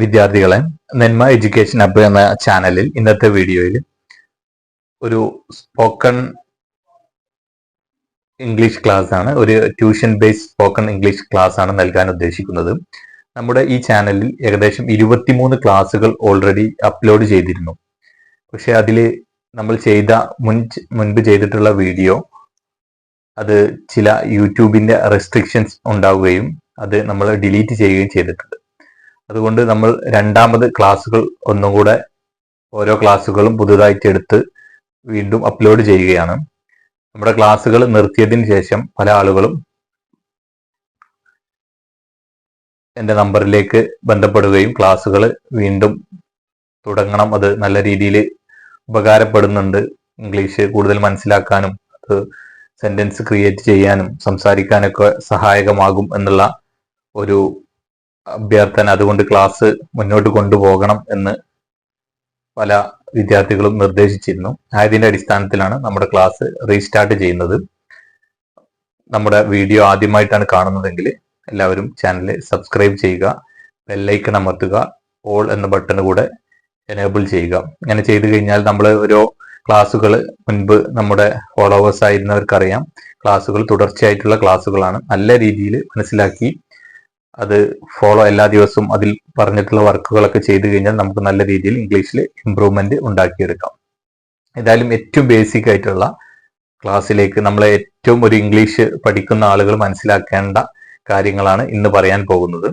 വിദ്യാർത്ഥികളെ നെന്മ education up എന്ന ചാനലിൽ ഇന്നത്തെ വീഡിയോയിൽ ഒരു സ്പോക്കൺ ഇംഗ്ലീഷ് ക്ലാസ് ആണ് ഒരു tuition based spoken English class ആണ് നൽകാൻ ഉദ്ദേശിക്കുന്നത്. നമ്മുടെ ഈ ചാനലിൽ ഏകദേശം ഇരുപത്തിമൂന്ന് ക്ലാസ്സുകൾ ഓൾറെഡി അപ്ലോഡ് ചെയ്തിരുന്നു. പക്ഷെ അതിൽ നമ്മൾ ചെയ്ത മുൻ മുൻപ് ചെയ്തിട്ടുള്ള വീഡിയോ അത് ചില യൂട്യൂബിന്റെ റെസ്ട്രിക്ഷൻസ് ഉണ്ടാവുകയും അത് നമ്മൾ ഡിലീറ്റ് ചെയ്യുകയും ചെയ്തിട്ടുണ്ട്. അതുകൊണ്ട് നമ്മൾ രണ്ടാമത് ക്ലാസ്സുകൾ ഒന്നും കൂടെ ഓരോ ക്ലാസ്സുകളും പുതുതായിട്ട് എടുത്ത് വീണ്ടും അപ്ലോഡ് ചെയ്യുകയാണ്. നമ്മുടെ ക്ലാസ്സുകൾ നിർത്തിയതിന് ശേഷം പല ആളുകളും എന്റെ നമ്പറിലേക്ക് ബന്ധപ്പെടുകയും ക്ലാസ്സുകൾ വീണ്ടും തുടങ്ങണം. അത് നല്ല രീതിയിൽ ഉപകാരപ്പെടുന്നുണ്ട്. ഇംഗ്ലീഷ് കൂടുതൽ മനസ്സിലാക്കാനും അത് സെന്റൻസ് ക്രിയേറ്റ് ചെയ്യാനും സംസാരിക്കാനൊക്കെ സഹായകമാകും എന്നുള്ള ഒരു അഭ്യർത്ഥന അതുകൊണ്ട് ക്ലാസ് മുന്നോട്ട് കൊണ്ടുപോകണം എന്ന് പല വിദ്യാർത്ഥികളും നിർദ്ദേശിച്ചിരുന്നു. ആയതിന്റെ അടിസ്ഥാനത്തിലാണ് നമ്മുടെ ക്ലാസ് റീസ്റ്റാർട്ട് ചെയ്യുന്നത്. നമ്മുടെ വീഡിയോ ആദ്യമായിട്ടാണ് കാണുന്നതെങ്കിൽ എല്ലാവരും ചാനൽ സബ്സ്ക്രൈബ് ചെയ്യുക ബെല്ലൈക്കൺ അമർത്തുക ഓൾ എന്ന ബട്ടൺ കൂടെ എനേബിൾ ചെയ്യുക. ഇങ്ങനെ ചെയ്തു കഴിഞ്ഞാൽ നമ്മൾ ഓരോ ക്ലാസ്സുകൾ മുൻപ് നമ്മുടെ ഫോളോവേഴ്സ് ആയിരുന്നവർക്കറിയാം. ക്ലാസ്സുകൾ തുടർച്ചയായിട്ടുള്ള ക്ലാസ്സുകളാണ് നല്ല രീതിയിൽ മനസ്സിലാക്കി അത് ഫോളോ എല്ലാ ദിവസവും അതിൽ പറഞ്ഞിട്ടുള്ള വർക്കുകളൊക്കെ ചെയ്തു കഴിഞ്ഞാൽ നമുക്ക് നല്ല രീതിയിൽ ഇംഗ്ലീഷിൽ ഇമ്പ്രൂവ്മെന്റ് ഉണ്ടാക്കിയെടുക്കാം. ഏതായാലും ഏറ്റവും ബേസിക് ആയിട്ടുള്ള ക്ലാസ്സിലേക്ക് നമ്മൾ ഏറ്റവും ഒരു ഇംഗ്ലീഷ് പഠിക്കുന്ന ആളുകൾ മനസ്സിലാക്കേണ്ട കാര്യങ്ങളാണ് ഇന്ന് പറയാൻ പോകുന്നത്.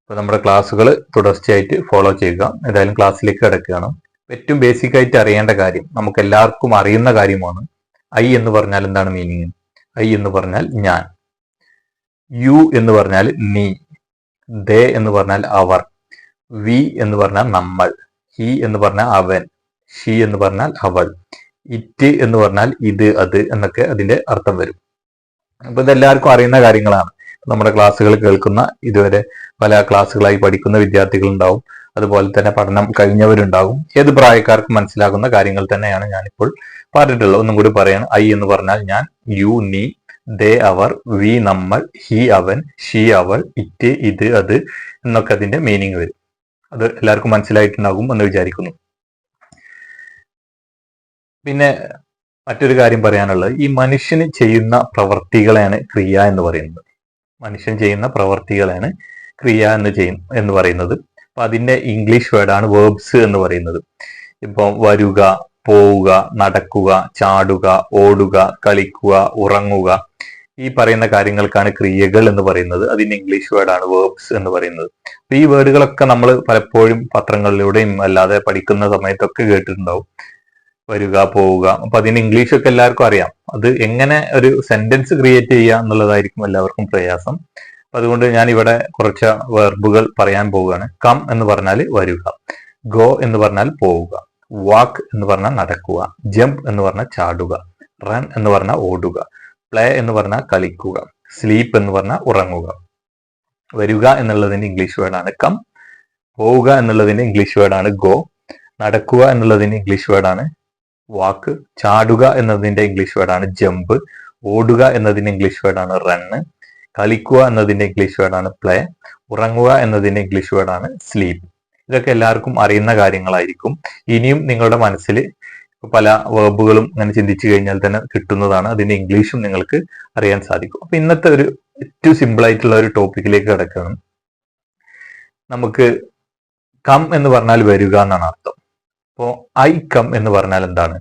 അപ്പോൾ നമ്മുടെ ക്ലാസ്സുകൾ തുടർച്ചയായിട്ട് ഫോളോ ചെയ്യുക. ഏതായാലും ക്ലാസ്സിലേക്ക് കിടക്കുകയാണ്. ഏറ്റവും ബേസിക് ആയിട്ട് അറിയേണ്ട കാര്യം നമുക്ക് എല്ലാവർക്കും അറിയുന്ന കാര്യമാണ്. ഐ എന്ന് പറഞ്ഞാൽ എന്താണ് മീനിങ് ഐ എന്ന് പറഞ്ഞാൽ ഞാൻ. യു എന്ന് പറഞ്ഞാൽ നീ. ദേ എന്ന് പറഞ്ഞാൽ അവർ. വി എന്ന് പറഞ്ഞാൽ നമ്മൾ. ഹി എന്ന് പറഞ്ഞാൽ അവൻ. ഷി എന്ന് പറഞ്ഞാൽ അവൾ. ഇറ്റ് എന്ന് പറഞ്ഞാൽ ഇത് അത് എന്നൊക്കെ അതിന്റെ അർത്ഥം വരും. അപ്പൊ ഇതെല്ലാവർക്കും അറിയുന്ന കാര്യങ്ങളാണ്. നമ്മുടെ ക്ലാസ്സുകൾ കേൾക്കുന്ന ഇതുവരെ പല ക്ലാസ്സുകളായി പഠിക്കുന്ന വിദ്യാർത്ഥികൾ ഉണ്ടാവും അതുപോലെ തന്നെ പഠനം കഴിഞ്ഞവരുണ്ടാകും ഏത് പ്രായക്കാർക്കും മനസ്സിലാകുന്ന കാര്യങ്ങൾ തന്നെയാണ് ഞാനിപ്പോൾ പറഞ്ഞിട്ടുള്ളത്. ഒന്നും കൂടി പറയാണ് ഐ എന്ന് പറഞ്ഞാൽ ഞാൻ യു നീ ദേ അവർ വി നമ്മൾ ഹി അവൻ ഷീ അവൾ ഇറ്റ് ഇത് അത് എന്നൊക്കെ അതിന്റെ മീനിങ് വരും. അത് എല്ലാവർക്കും മനസ്സിലായിട്ടുണ്ടാകും എന്ന് വിചാരിക്കുന്നു. പിന്നെ മറ്റൊരു കാര്യം പറയാനുള്ളത് ഈ മനുഷ്യന് ചെയ്യുന്ന പ്രവർത്തികളെയാണ് ക്രിയ എന്ന് പറയുന്നത്. മനുഷ്യൻ ചെയ്യുന്ന പ്രവർത്തികളാണ് ക്രിയ എന്ന് ചെയ്യും എന്ന് പറയുന്നത്. അപ്പൊ അതിന്റെ ഇംഗ്ലീഷ് വേർഡാണ് വേർബ്സ് എന്ന് പറയുന്നത്. ഇപ്പം വരുക പോവുക നടക്കുക ചാടുക ഓടുക കളിക്കുക ഉറങ്ങുക ഈ പറയുന്ന കാര്യങ്ങൾക്കാണ് ക്രിയകൾ എന്ന് പറയുന്നത്. അതിന് ഇംഗ്ലീഷ് വേർഡാണ് വേർബ്സ് എന്ന് പറയുന്നത്. അപ്പൊ ഈ വേർഡുകളൊക്കെ നമ്മൾ പലപ്പോഴും പത്രങ്ങളിലൂടെയും അല്ലാതെ പഠിക്കുന്ന സമയത്തൊക്കെ കേട്ടിട്ടുണ്ടാവും. വരിക പോവുക. അപ്പൊ അതിന് ഇംഗ്ലീഷ് ഒക്കെ എല്ലാവർക്കും അറിയാം. അത് എങ്ങനെ ഒരു സെന്റൻസ് ക്രിയേറ്റ് ചെയ്യുക എന്നുള്ളതായിരിക്കും എല്ലാവർക്കും പ്രയാസം. അതുകൊണ്ട് ഞാൻ ഇവിടെ കുറച്ച് വെർബുകൾ പറയാൻ പോവുകയാണ്. കം എന്ന് പറഞ്ഞാൽ വരിക. ഗോ എന്ന് പറഞ്ഞാൽ പോവുക. വാക്ക് എന്ന് പറഞ്ഞാൽ നടക്കുക. ജമ്പ് എന്ന് പറഞ്ഞാൽ ചാടുക. റൺ എന്ന് പറഞ്ഞാൽ ഓടുക. പ്ലേ എന്ന് പറഞ്ഞാൽ കളിക്കുക സ്ലീപ്പ് എന്ന് പറഞ്ഞാൽ ഉറങ്ങുക. വരിക എന്നുള്ളതിന്റെ ഇംഗ്ലീഷ് വേർഡാണ് കം പോവുക എന്നുള്ളതിന്റെ ഇംഗ്ലീഷ് വേർഡാണ് ഗോ നടക്കുക എന്നുള്ളതിന്റെ ഇംഗ്ലീഷ് വേർഡാണ് വാക്ക് ചാടുക എന്നതിന്റെ ഇംഗ്ലീഷ് വേർഡാണ് ജമ്പ് ഓടുക എന്നതിന്റെ ഇംഗ്ലീഷ് വേർഡാണ് റണ്ണ് കളിക്കുക എന്നതിന്റെ ഇംഗ്ലീഷ് വേർഡാണ് പ്ലേ ഉറങ്ങുക എന്നതിന്റെ ഇംഗ്ലീഷ് വേർഡാണ് സ്ലീപ്പ് ഇതൊക്കെ എല്ലാവർക്കും അറിയുന്ന കാര്യങ്ങളായിരിക്കും. ഇനിയും നിങ്ങളുടെ മനസ്സിൽ പല വേർബുകളും അങ്ങനെ ചിന്തിച്ചു കഴിഞ്ഞാൽ തന്നെ കിട്ടുന്നതാണ്. അതിന്റെ ഇംഗ്ലീഷും നിങ്ങൾക്ക് അറിയാൻ സാധിക്കും. അപ്പൊ ഇന്നത്തെ ഒരു ഏറ്റവും സിമ്പിൾ ആയിട്ടുള്ള ഒരു ടോപ്പിക്കിലേക്ക് കിടക്കണം നമുക്ക് കം എന്ന് പറഞ്ഞാൽ വരിക എന്നാണ് അർത്ഥം. അപ്പോൾ ഐ കം എന്ന് പറഞ്ഞാൽ എന്താണ്?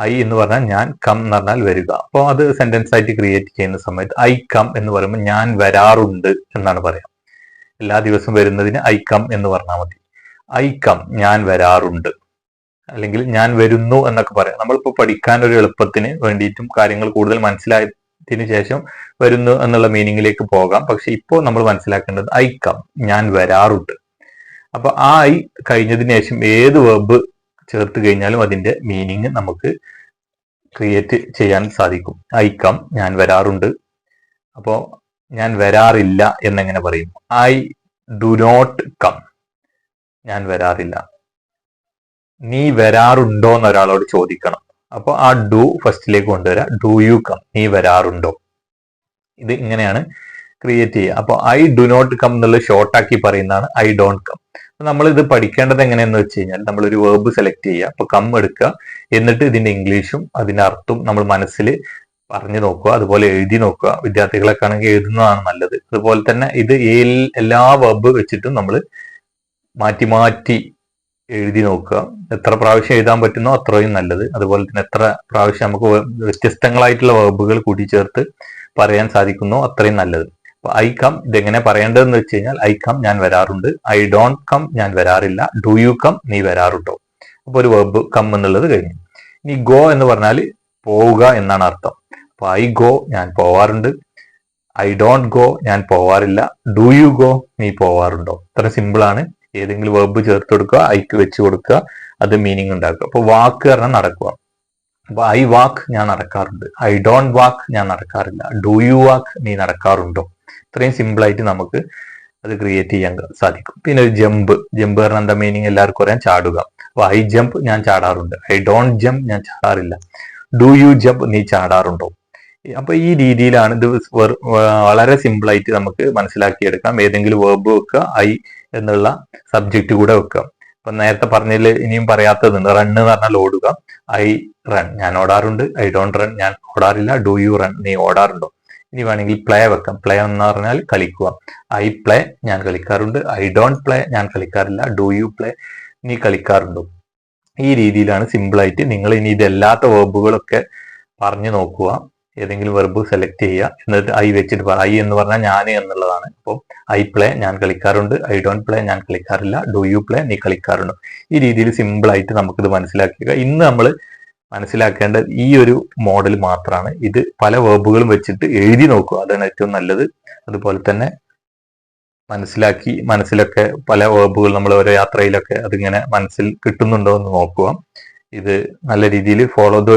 ഐ എന്ന് പറഞ്ഞാൽ ഞാൻ കം എന്ന് പറഞ്ഞാൽ വരിക. അപ്പോൾ അത് സെന്റൻസ് ആയിട്ട് ക്രിയേറ്റ് ചെയ്യുന്ന സമയത്ത് ഐ കം എന്ന് പറയുമ്പോൾ ഞാൻ വരാറുണ്ട് എന്നാണ് പറയാം. എല്ലാ ദിവസവും വരുന്നതിന് ഐ കം എന്ന് പറഞ്ഞാൽ മതി. ഐ കം ഞാൻ വരാറുണ്ട്. അല്ലെങ്കിൽ ഞാൻ വരുന്നു എന്നൊക്കെ പറയാം. നമ്മളിപ്പോൾ പഠിക്കാൻ ഒരു എളുപ്പത്തിന് വേണ്ടിയിട്ടും കാര്യങ്ങൾ കൂടുതൽ മനസ്സിലായതിനു ശേഷം വരുന്നു എന്നുള്ള മീനിങ്ങിലേക്ക് പോകാം. പക്ഷെ ഇപ്പോൾ നമ്മൾ മനസ്സിലാക്കേണ്ടത് ഐ കം ഞാൻ വരാറുണ്ട്. അപ്പൊ ആ ഐ കഴിഞ്ഞതിന് ശേഷം ഏത് വെബ് ചേർത്ത് കഴിഞ്ഞാലും അതിന്റെ മീനിങ് നമുക്ക് ക്രിയേറ്റ് ചെയ്യാൻ സാധിക്കും. ഐ കം ഞാൻ വരാറുണ്ട്. അപ്പോൾ ഞാൻ വരാറില്ല എന്നെങ്ങനെ പറയും? ഐ ഡു നോട്ട് കം ഞാൻ വരാറില്ല. നീ വരാറുണ്ടോ എന്ന് ഒരാളോട് ചോദിക്കണം. അപ്പോൾ ആ ഡു ഫസ്റ്റിലേക്ക് കൊണ്ടുവരാം. Do you come. നീ വരാറുണ്ടോ? ഇത് ഇങ്ങനെയാണ് ക്രിയേറ്റ് ചെയ്യുക. അപ്പോൾ ഐ ഡു നോട്ട് കം എന്നുള്ള ഷോർട്ടാക്കി പറയുന്നതാണ് ഐ ഡോണ്ട് കം. നമ്മൾ ഇത് പഠിക്കേണ്ടത് എങ്ങനെയെന്ന് വെച്ച് കഴിഞ്ഞാൽ നമ്മൾ ഒരു വേർബ് സെലക്ട് ചെയ്യുക. അപ്പൊ കം എടുക്കുക. എന്നിട്ട് ഇതിന്റെ ഇംഗ്ലീഷും അതിന്റെ അർത്ഥവും നമ്മൾ മനസ്സിൽ പറഞ്ഞു നോക്കുക. അതുപോലെ എഴുതി നോക്കുക. വിദ്യാർത്ഥികളൊക്കെ ആണെങ്കിൽ എഴുതുന്നതാണ് നല്ലത്. അതുപോലെ തന്നെ ഇത് എല്ലാ വേർബ് വെച്ചിട്ടും നമ്മൾ മാറ്റി മാറ്റി എഴുതി നോക്കുക. എത്ര പ്രാവശ്യം എഴുതാൻ പറ്റുന്നോ അത്രയും നല്ലത്. അതുപോലെ തന്നെ എത്ര പ്രാവശ്യം നമുക്ക് വ്യത്യസ്തങ്ങളായിട്ടുള്ള വെബുകൾ കൂട്ടിച്ചേർത്ത് പറയാൻ സാധിക്കുന്നോ അത്രയും നല്ലത്. ഐ കം ഇതെങ്ങനെ പറയേണ്ടതെന്ന് വെച്ച് കഴിഞ്ഞാൽ ഐ കം ഞാൻ വരാറുണ്ട്. ഐ ഡോണ്ട് കം ഞാൻ വരാറില്ല. ഡു യു കം നീ വരാറുണ്ടോ? അപ്പൊ ഒരു വെബ് കം എന്നുള്ളത് കഴിഞ്ഞു. ഇനി ഗോ എന്ന് പറഞ്ഞാൽ പോവുക എന്നാണ് അർത്ഥം. അപ്പൊ ഐ ഗോ ഞാൻ പോവാറുണ്ട്. ഐ ഡോണ്ട് ഗോ ഞാൻ പോവാറില്ല. ഡു യു ഗോ നീ പോവാറുണ്ടോ? ഇത്ര സിമ്പിൾ ആണ്. ഏതെങ്കിലും വെർബ് ചേർത്ത് കൊടുക്കുക ഐക്ക് വെച്ച് കൊടുക്കുക അത് മീനിങ് ഉണ്ടാക്കുക. അപ്പൊ വാക്ക് പറഞ്ഞാൽ നടക്കുക. അപ്പൊ ഐ വാക്ക് ഞാൻ നടക്കാറുണ്ട്. ഐ ഡോണ്ട് വാക്ക് ഞാൻ നടക്കാറില്ല. ഡു യു വാക്ക് നീ നടക്കാറുണ്ടോ? ഇത്രയും സിമ്പിൾ ആയിട്ട് നമുക്ക് അത് ക്രിയേറ്റ് ചെയ്യാൻ സാധിക്കും. പിന്നെ ഒരു ജമ്പ് ജമ്പ് പറഞ്ഞ എന്താ മീനിങ് എല്ലാവർക്കും അറിയാം. ചാടുക. അപ്പൊ ഐ ജമ്പ് ഞാൻ ചാടാറുണ്ട്. ഐ ഡോണ്ട് ജമ്പ് ഞാൻ ചാടാറില്ല. ഡു യു ജമ്പ് നീ ചാടാറുണ്ടോ? അപ്പൊ ഈ രീതിയിലാണ് ഇത് വളരെ സിമ്പിൾ ആയിട്ട് നമുക്ക് മനസ്സിലാക്കിയെടുക്കാം. ഏതെങ്കിലും വേർബ് വെക്കുക ഐ എന്നുള്ള സബ്ജക്റ്റ് കൂടെ വെക്കാം ഇപ്പൊ നേരത്തെ പറഞ്ഞതിൽ ഇനിയും പറയാത്തതുണ്ട്. റൺ എന്ന് പറഞ്ഞാൽ ഓടുക. ഐ റൺ ഞാൻ ഓടാറുണ്ട്. ഐ ഡോണ്ട് റൺ ഞാൻ ഓടാറില്ല. ഡു യു റൺ നീ ഓടാറുണ്ടോ? ഇനി വേണമെങ്കിൽ പ്ലേ വെക്കാം. പ്ലേ എന്ന് പറഞ്ഞാൽ കളിക്കുക. ഐ പ്ലേ ഞാൻ കളിക്കാറുണ്ട്. ഐ ഡോണ്ട് പ്ലേ ഞാൻ കളിക്കാറില്ല. ഡു യു പ്ലേ നീ കളിക്കാറുണ്ടോ? ഈ രീതിയിലാണ് സിമ്പിൾ ആയിട്ട് നിങ്ങൾ ഇനി ഇതല്ലാത്ത വേർബുകളൊക്കെ പറഞ്ഞു നോക്കുക. ഏതെങ്കിലും വെർബ് സെലക്ട് ചെയ്യുക. എന്നിട്ട് ഐ വെച്ചിട്ട് പറ. ഐ എന്ന് പറഞ്ഞാൽ ഞാൻ എന്നുള്ളതാണ്. അപ്പോൾ ഐ പ്ലേ ഞാൻ കളിക്കാറുണ്ട്. ഐ ഡോണ്ട് പ്ലേ ഞാൻ കളിക്കാറില്ല. ഡു യു പ്ലേ നീ കളിക്കാറുണ്ടോ. ഈ രീതിയിൽ സിമ്പിൾ ആയിട്ട് നമുക്കിത് മനസ്സിലാക്കുക ഇന്ന് നമ്മൾ മനസ്സിലാക്കേണ്ട ഈ ഒരു മോഡൽ മാത്രമാണ് ഇത് പല വേർബുകളും വെച്ചിട്ട് എഴുതി നോക്കുക. അതാണ് ഏറ്റവും നല്ലത്. അതുപോലെ തന്നെ മനസ്സിലാക്കി മനസ്സിലൊക്കെ പല വേർബുകൾ നമ്മൾ ഓരോ യാത്രയിലൊക്കെ അതിങ്ങനെ മനസ്സിൽ കിട്ടുന്നുണ്ടോ എന്ന് നോക്കുക. ഇത് നല്ല രീതിയിൽ ഫോളോ ദ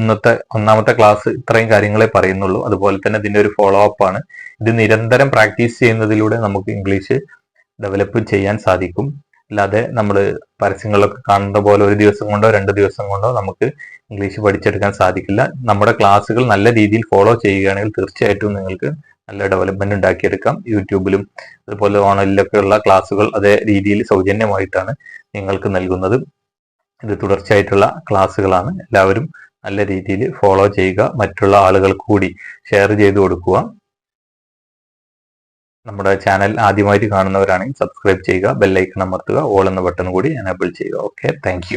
ഇന്നത്തെ ഒന്നാമത്തെ ക്ലാസ് ഇത്രയും കാര്യങ്ങളെ പറയുന്നുള്ളൂ. അതുപോലെ തന്നെ ഇതിന്റെ ഒരു ഫോളോ അപ്പ് ആണ്. ഇത് നിരന്തരം പ്രാക്ടീസ് ചെയ്യുന്നതിലൂടെ നമുക്ക് ഇംഗ്ലീഷ് ഡെവലപ്പ് ചെയ്യാൻ സാധിക്കും. അല്ലാതെ നമ്മൾ പരസ്യങ്ങളിലൊക്കെ കാണുന്ന പോലെ ഒരു ദിവസം കൊണ്ടോ രണ്ട് ദിവസം കൊണ്ടോ നമുക്ക് ഇംഗ്ലീഷ് പഠിച്ചെടുക്കാൻ സാധിക്കില്ല. നമ്മുടെ ക്ലാസ്സുകൾ നല്ല രീതിയിൽ ഫോളോ ചെയ്യുകയാണെങ്കിൽ തീർച്ചയായിട്ടും നിങ്ങൾക്ക് നല്ല ഡെവലപ്മെന്റ് ഉണ്ടാക്കിയെടുക്കാം. യൂട്യൂബിലും അതുപോലെ ഓൺലൈനിലൊക്കെയുള്ള ക്ലാസ്സുകൾ അതേ രീതിയിൽ സൗജന്യമായിട്ടാണ് നിങ്ങൾക്ക് നൽകുന്നത്. ഇത് തുടർച്ചയായിട്ടുള്ള ക്ലാസ്സുകളാണ്. എല്ലാവരും നല്ല രീതിയിൽ ഫോളോ ചെയ്യുക. മറ്റുള്ള ആളുകൾ കൂടി ഷെയർ ചെയ്ത് കൊടുക്കുക. നമ്മുടെ ചാനൽ ആദ്യമായിട്ട് കാണുന്നവരാണെങ്കിൽ സബ്സ്ക്രൈബ് ചെയ്യുക. ബെല്ലൈക്കൺ അമർത്തുക. ഓൾ എന്ന ബട്ടൺ കൂടി എനേബിൾ ചെയ്യുക. Okay thank